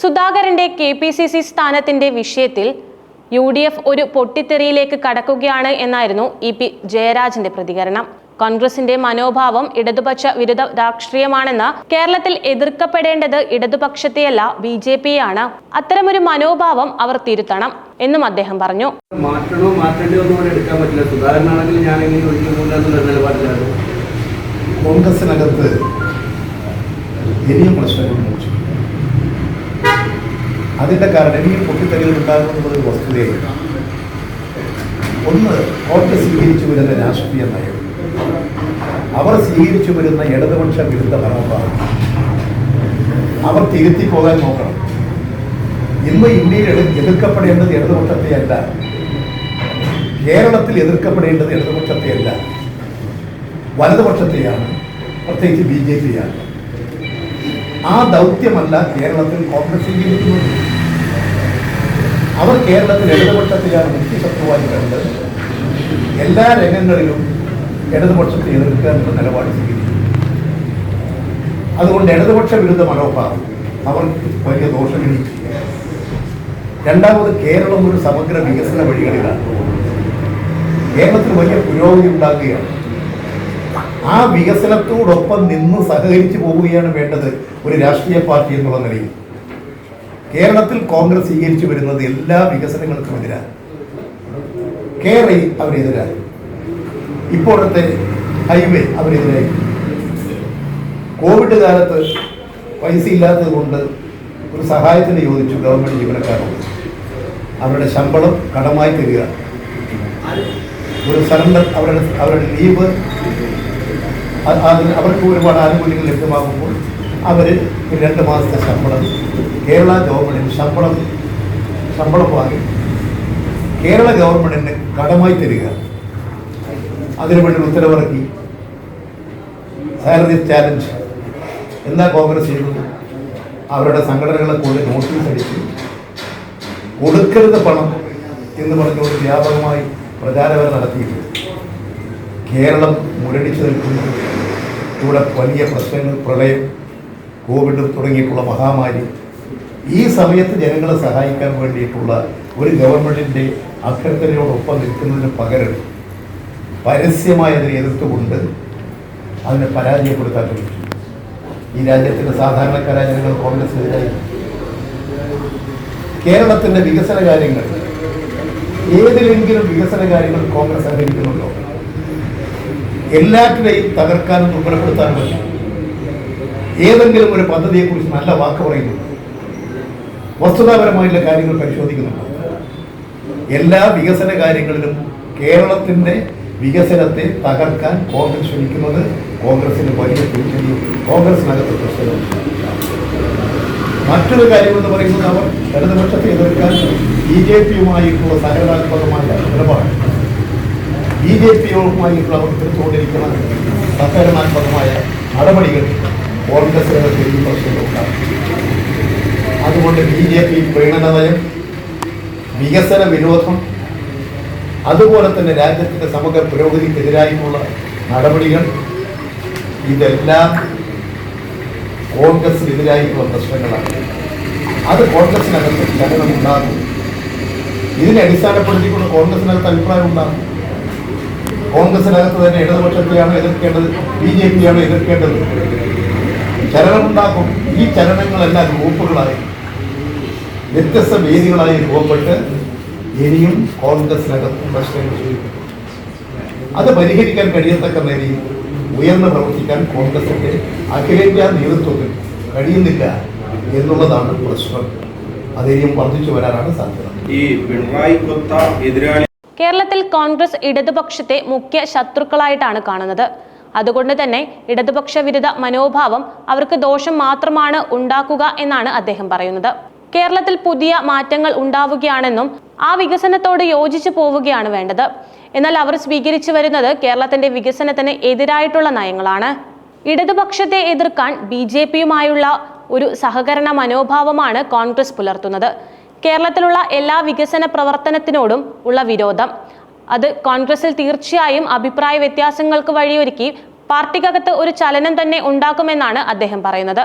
സുധാകരന്റെ K P C C സ്ഥാനത്തിന്റെ വിഷയത്തിൽ യു ഡി എഫ് ഒരു പൊട്ടിത്തെറിയിലേക്ക് കടക്കുകയാണ് എന്നായിരുന്നു ഇ പി ജയരാജന്റെ പ്രതികരണം. കോൺഗ്രസിന്റെ മനോഭാവം ഇടതുപക്ഷ വിരുദ്ധ രാഷ്ട്രീയമാണെന്ന് കേരളത്തിൽ എതിർക്കപ്പെടേണ്ടത് ഇടതുപക്ഷത്തെയല്ല ബി ജെ പിയാണ് അത്തരമൊരു മനോഭാവം അവർ തിരുത്തണം എന്നും അദ്ദേഹം പറഞ്ഞു. മാറ്റണോ മാറ്റേണ്ടോ ഒന്നും എടുക്കാൻ പറ്റില്ല. സുധാകരനാണെങ്കിൽ ഒഴിക്കുന്നില്ല നിലപാടിലാണ്. കോൺഗ്രസിനകത്ത് പ്രശ്നങ്ങൾ അതിന്റെ കാരണം ഈ പൊട്ടിത്തെറികൾ ഒരു വസ്തുതയാണ്. ഒന്ന് കോൺഗ്രസ് സ്വീകരിച്ചു വരുന്ന രാഷ്ട്രീയ നയം. അവർ സ്വീകരിച്ചു വരുന്ന ഇടതുപക്ഷ വിരുദ്ധ ഭരണമാണ് അവർ തിരുത്തി പോകാൻ നോക്കണം. ഇന്ന് ഇന്ത്യയിൽ എതി- എതിർക്കപ്പെടേണ്ടത് ഇടതുപക്ഷത്തെയല്ല. കേരളത്തിൽ എതിർക്കപ്പെടേണ്ടത് ഇടതുപക്ഷത്തെയല്ല. വലതുപക്ഷത്തെയാണ്. പ്രത്യേകിച്ച് ബി ജെ പിയാണ് ആ ദൗത്യമല്ല കേരളത്തിൽ കോൺഗ്രസ് സ്വീകരിക്കുന്നത്. അവർ കേരളത്തിൽ ഇടതുപക്ഷത്തിലാണ് മുഖ്യ ശത്രുവായി കണ്ടത് എല്ലാ രംഗങ്ങളിലും ഇടതുപക്ഷത്തെ എതിർക്കുക എന്ന നിലപാട് സ്വീകരിക്കും അതുകൊണ്ട് ഇടതുപക്ഷ വിരുദ്ധ മനോഭാവം അവർക്ക് വലിയ ദോഷമില്ല രണ്ടാമത് കേരളം ഒരു സമഗ്ര വികസന വഴികളിലാണ്. കേരളത്തിൽ വലിയ പുരോഗതി ഉണ്ടാകുകയാണ്. ആ വികസനത്തോടൊപ്പം നിന്ന് സഹകരിച്ചു പോവുകയാണ് വേണ്ടത് ഒരു രാഷ്ട്രീയ പാർട്ടി എന്നുള്ള നിലയിൽ. കേരളത്തിൽ കോൺഗ്രസ് സ്വീകരിച്ചു വരുന്നത് എല്ലാ വികസനങ്ങൾക്കും എതിരാണ്. കേരളയിൽ അവരെതിരായി. ഇപ്പോഴത്തെ ഹൈവേ അവരെതിരായി. കോവിഡ് കാലത്ത് പൈസ ഇല്ലാത്തത് കൊണ്ട് ഒരു സഹായത്തിന് ചോദിച്ചു ഗവൺമെന്റ് ജീവനക്കാരോട്. അവരുടെ ശമ്പളം കടമായി തരിക. ഒരു സറണ്ടർ അവരുടെ അവരുടെ ലീവ് അതിന് അവർക്ക് ഒരുപാട് ആനുകൂല്യങ്ങൾ ലഭ്യമാകുമ്പോൾ അവർ രണ്ട് മാസത്തെ ശമ്പളം കേരള ഗവൺമെന്റിന് ശമ്പളം ശമ്പളം വാങ്ങി കേരള ഗവൺമെന്റിന് കടമായി തരിക. അതിനുവേണ്ടി ഉത്തരവിറക്കി. സാലറി ചാലഞ്ച് എന്താ കോൺഗ്രസ് ചെയ്തത് അവരുടെ സംഘടനകളെ കൂടെ നോട്ടീസ് അടിച്ച് കൊടുക്കരുത് പണം എന്ന് പറഞ്ഞുകൊണ്ട് വ്യാപകമായി പ്രചാരവേല നടത്തിയിട്ടുണ്ട്. കേരളം മുരടിച്ചു നിൽക്കുന്നു ഇവിടെ വലിയ പ്രശ്നങ്ങൾ പ്രളയം കോവിഡ് തുടങ്ങിയിട്ടുള്ള മഹാമാരി. ഈ സമയത്ത് ജനങ്ങളെ സഹായിക്കാൻ വേണ്ടിയിട്ടുള്ള ഒരു ഗവൺമെന്റിന്റെ അഭ്യർത്ഥനയോടൊപ്പം നിൽക്കുന്നതിന് പകരം പരസ്യമായി അതിനെ എതിർത്തുകൊണ്ട് അതിനെ പരാജയപ്പെടുത്താൻ ശ്രമിച്ചു. ഈ രാജ്യത്തിന്റെ സാധാരണക്കാരായ ജനങ്ങൾ കോൺഗ്രസിനെതിരായി. കേരളത്തിന്റെ വികസന കാര്യങ്ങൾ ഏതിലെങ്കിലും വികസന കാര്യങ്ങൾ കോൺഗ്രസ് സഹകരിക്കുന്നുണ്ടോ എല്ലാറ്റിനെയും തകർക്കാനും ദുർബലപ്പെടുത്താനും പറ്റും ഏതെങ്കിലും ഒരു പദ്ധതിയെക്കുറിച്ച് നല്ല വാക്ക് പറയുന്നുണ്ട് വസ്തുതാപരമായുള്ള കാര്യങ്ങൾ പരിശോധിക്കുന്നുണ്ട്. എല്ലാ വികസന കാര്യങ്ങളിലും കേരളത്തിന്റെ വികസനത്തെ തകർക്കാൻ കോൺഗ്രസ് ശ്രമിക്കുന്നത് കോൺഗ്രസിന് വലിയ തിരിച്ചടിയും കോൺഗ്രസിനകത്ത് പ്രശ്നവും മറ്റൊരു കാര്യമെന്ന് പറയുന്നത് അവർ ഇടതുപക്ഷത്തെ എതിർക്കാൻ ബി ജെ പിയുമായിട്ടുള്ള സഹകരണാത്മകമായ നിലപാട് ബി ജെ പിയോടുമായിട്ടുള്ള എടുത്തുകൊണ്ടിരിക്കുന്ന സഹകരണാത്മകമായ നടപടികൾ കോൺഗ്രസ് അതുകൊണ്ട് ബി ജെ പി പ്രീണന വികസന വിരോധം അതുപോലെ തന്നെ രാജ്യത്തിന്റെ സമഗ്ര പുരോഗതിക്കെതിരായിട്ടുള്ള നടപടികൾ ഇതെല്ലാം കോൺഗ്രസിനെതിരായിട്ടുള്ള പ്രശ്നങ്ങളാണ്. അത് കോൺഗ്രസിനകത്ത് ചലനം ഉണ്ടാകും ഇതിനെ അടിസ്ഥാനപ്പെടുത്തിക്കൊണ്ട് കോൺഗ്രസിനകത്ത് അഭിപ്രായം ഉണ്ടാകും. കോൺഗ്രസിനകത്ത് തന്നെ ഇടതുപക്ഷത്തെയാണ് എതിർക്കേണ്ടത് ബി ജെ പിയാണ് എതിർക്കേണ്ടത്. ചലനമുണ്ടാക്കും. ഈ ചലനങ്ങളെല്ലാം ഗ്രൂപ്പുകളായി വ്യത്യസ്ത വേദികളായി രൂപപ്പെട്ട് ഇനിയും കോൺഗ്രസിനകത്ത് പ്രശ്നങ്ങൾ അത് പരിഹരിക്കാൻ കഴിയത്തക്ക നിലയിൽ ഉയർന്നു പ്രവർത്തിക്കാൻ കോൺഗ്രസിന്റെ അഖിലേന്ത്യാ നേതൃത്വത്തിൽ കഴിയുന്നില്ല എന്നുള്ളതാണ് പ്രശ്നം. അതേയും വർദ്ധിച്ചു വരാനാണ് സാധ്യത. ഈ പിണറായി കൊത്ത എതിരാളി കേരളത്തിൽ കോൺഗ്രസ് ഇടതുപക്ഷത്തെ മുഖ്യ ശത്രുക്കളായിട്ടാണ് കാണുന്നത്. അതുകൊണ്ട് തന്നെ ഇടതുപക്ഷ വിരുദ്ധ മനോഭാവം അവർക്ക് ദോഷം മാത്രമാണ് ഉണ്ടാക്കുക എന്നാണ് അദ്ദേഹം പറയുന്നത്. കേരളത്തിൽ പുതിയ മാറ്റങ്ങൾ ഉണ്ടാവുകയാണെന്നും ആ വികസനത്തോട് യോജിച്ചു പോവുകയാണ് വേണ്ടത്. എന്നാൽ അവർ സ്വീകരിച്ചു വരുന്നത് കേരളത്തിന്റെ വികസനത്തിന് എതിരായിട്ടുള്ള നയങ്ങളാണ്. ഇടതുപക്ഷത്തെ എതിർക്കാൻ ബി ജെ പിയുമായുള്ള ഒരു സഹകരണ മനോഭാവമാണ് കോൺഗ്രസ് പുലർത്തുന്നത്. കേരളത്തിലുള്ള എല്ലാ വികസന പ്രവർത്തനത്തിനോടും ഉള്ള വിരോധം. അത് കോൺഗ്രസിൽ തീർച്ചയായും അഭിപ്രായ വ്യത്യാസങ്ങൾക്ക് വഴിയൊരുക്കി പാർട്ടിക്കകത്ത് ഒരു ചലനം തന്നെ ഉണ്ടാക്കുമെന്നാണ് അദ്ദേഹം പറയുന്നത്.